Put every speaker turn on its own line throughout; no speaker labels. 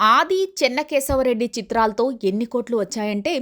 ఆది చెన్నకేశవరెడ్డి చిత్రాలతో ఎన్ని కోట్లు వచ్చాయంటే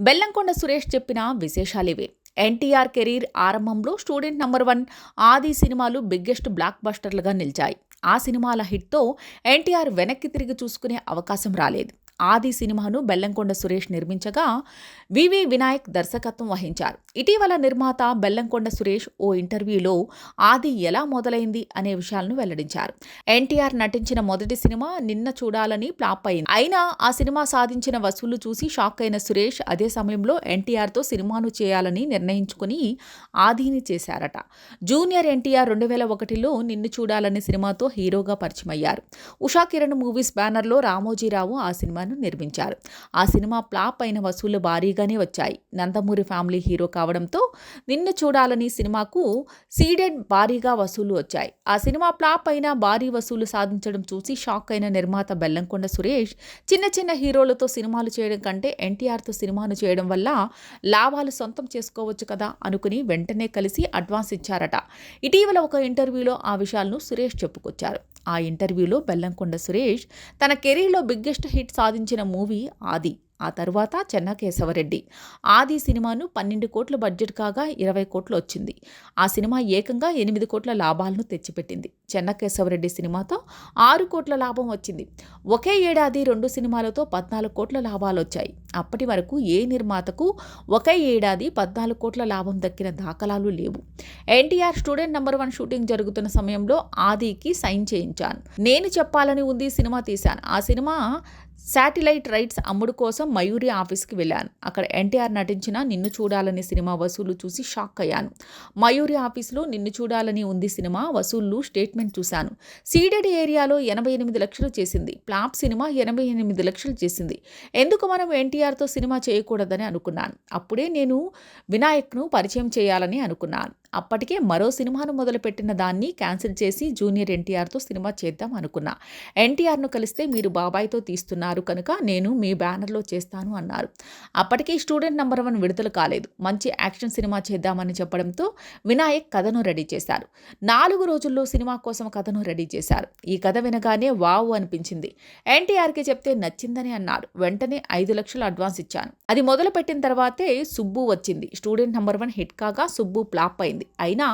బెల్లంకొండ సురేష్ చెప్పిన విశేషాలివే. ఎన్టీఆర్ కెరీర్ ఆరంభంలో స్టూడెంట్ నంబర్ వన్ ఆది సినిమాలు బిగ్గెస్ట్ బ్లాక్ బస్టర్లుగా నిలిచాయి. ఆ సినిమాల హిట్తో ఎన్టీఆర్ వెనక్కి తిరిగి చూసుకునే అవకాశం రాలేదు. ఆది సినిమాను బెల్లంకొండ సురేష్ నిర్మించగా వివి వినాయక్ దర్శకత్వం వహించారు. ఇటీవల నిర్మాత బెల్లంకొండ సురేష్ ఓ ఇంటర్వ్యూలో ఆది ఎలా మొదలైంది అనే విషయాలను వెల్లడించారు. ఎన్టీఆర్ నటించిన మొదటి సినిమా నిన్న చూడాలని ఫ్లాప్ అయింది. అయినా ఆ సినిమా సాధించిన వసూళ్ళు చూసి షాక్ అయిన సురేష్ అదే సమయంలో ఎన్టీఆర్తో సినిమాను చేయాలని నిర్ణయించుకుని ఆదిని చేశారట. జూనియర్ ఎన్టీఆర్ రెండు వేల ఒకటిలో నిన్ను చూడాలనే సినిమాతో హీరోగా పరిచయమయ్యారు. ఉషా కిరణ్ మూవీస్ బ్యానర్లో రామోజీరావు ఆ సినిమా సినిమాను నిర్మించారు. ఆ సినిమా ఫ్లాప్ అయిన వసూళ్ళు భారీగానే వచ్చాయి. నందమూరి ఫ్యామిలీ హీరో కావడంతో నిన్ను చూడాలని సినిమాకు సీడెడ్ భారీగా వసూళ్ళు వచ్చాయి. ఆ సినిమా ఫ్లాప్ అయినా భారీ వసూలు సాధించడం చూసి షాక్ అయిన నిర్మాత బెల్లంకొండ సురేష్ చిన్న చిన్న హీరోలతో సినిమాలు చేయడం కంటే ఎన్టీఆర్తో సినిమాను చేయడం వల్ల లాభాలు సొంతం చేసుకోవచ్చు కదా అనుకుని వెంటనే కలిసి అడ్వాన్స్ ఇచ్చారట. ఇటీవల ఒక ఇంటర్వ్యూలో ఆ విషయాలను సురేష్ చెప్పుకొచ్చారు. ఆ ఇంటర్వ్యూలో బెల్లంకొండ సురేష్ తన కెరీర్లో బిగ్గెస్ట్ హిట్ సాధించిన మూవీ ఆది. ఆ తర్వాత చెన్నకేశవరెడ్డి. ఆది సినిమాను పన్నెండు కోట్ల బడ్జెట్ కాగా ఇరవై కోట్లు వచ్చింది. ఆ సినిమా ఏకంగా ఎనిమిది కోట్ల లాభాలను తెచ్చిపెట్టింది. చెన్నకేశవరెడ్డి సినిమాతో ఆరు కోట్ల లాభం వచ్చింది. ఒకే ఏడాది రెండు సినిమాలతో పద్నాలుగు కోట్ల లాభాలు వచ్చాయి. అప్పటి వరకు ఏ నిర్మాతకు ఒకే ఏడాది పద్నాలుగు కోట్ల లాభం దక్కిన దాఖలాలు లేవు. NTR student number one shooting జరుగుతున్న సమయంలో ఆదికి సైన్ చేయించాను. నేను చెప్పాలని ఉంది సినిమా తీశాను. ఆ సినిమా శాటిలైట్ రైట్స్ అమ్ముడు కోసం మయూరి ఆఫీస్కి వెళ్ళాను. అక్కడ ఎన్టీఆర్ నటించిన నిన్ను చూడాలని సినిమా వసూలు చూసి షాక్ అయ్యాను. మయూరి ఆఫీస్లో నిన్ను చూడాలని ఉంది సినిమా వసూళ్ళు స్టేట్మెంట్ చూశాను. సీడెడ్ ఏరియాలో ఎనభై ఎనిమిది లక్షలు చేసింది. ప్లాప్ సినిమా ఎనభై ఎనిమిది లక్షలు చేసింది. ఎందుకు మనం ఎన్టీఆర్తో సినిమా చేయకూడదని అనుకున్నాను. అప్పుడే నేను వినాయక్ను పరిచయం చేయాలని అనుకున్నాను. అప్పటికే మరో సినిమాను మొదలుపెట్టిన దాన్ని క్యాన్సిల్ చేసి జూనియర్ ఎన్టీఆర్తో సినిమా చేద్దాం అనుకున్నా. ఎన్టీఆర్ను కలిస్తే మీరు బాబాయ్తో తీస్తున్నారు కనుక నేను మీ బ్యానర్లో చేస్తాను అన్నారు. అప్పటికే స్టూడెంట్ నంబర్ వన్ విడుదల కాలేదు. మంచి యాక్షన్ సినిమా చేద్దామని చెప్పడంతో వినాయక్ కథను రెడీ చేశారు. నాలుగు రోజుల్లో సినిమా కోసం కథను రెడీ చేశారు. ఈ కథ వినగానే వావ్ అనిపించింది. ఎన్టీఆర్కి చెప్తే నచ్చిందని అన్నారు. వెంటనే ఐదు లక్షలు అడ్వాన్స్ ఇచ్చాను. అది మొదలుపెట్టిన తర్వాతే సుబ్బు వచ్చింది. స్టూడెంట్ నంబర్ వన్ హిట్ కాగా సుబ్బు ఫ్లాప్ అయింది. అయినా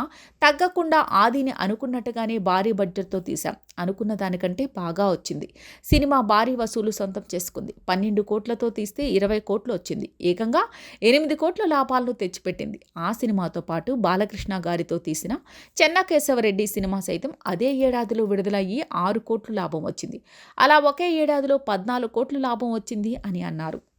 తగ్గకుండా ఆదిని అనుకున్నట్టుగానే భారీ బడ్జెట్తో తీశాం. అనుకున్న దానికంటే బాగా వచ్చింది. సినిమా భారీ వసూలు సొంతం చేసుకుంది. పన్నెండు కోట్లతో తీస్తే ఇరవై కోట్లు వచ్చింది. ఏకంగా ఎనిమిది కోట్ల లాభాలను తెచ్చిపెట్టింది. ఆ సినిమాతో పాటు బాలకృష్ణ గారితో తీసిన చెన్నకేశవరెడ్డి సినిమా సైతం అదే ఏడాదిలో విడుదలయ్యి ఆరు కోట్లు లాభం వచ్చింది. అలా ఒకే ఏడాదిలో పద్నాలుగు కోట్లు లాభం వచ్చింది అని అన్నారు.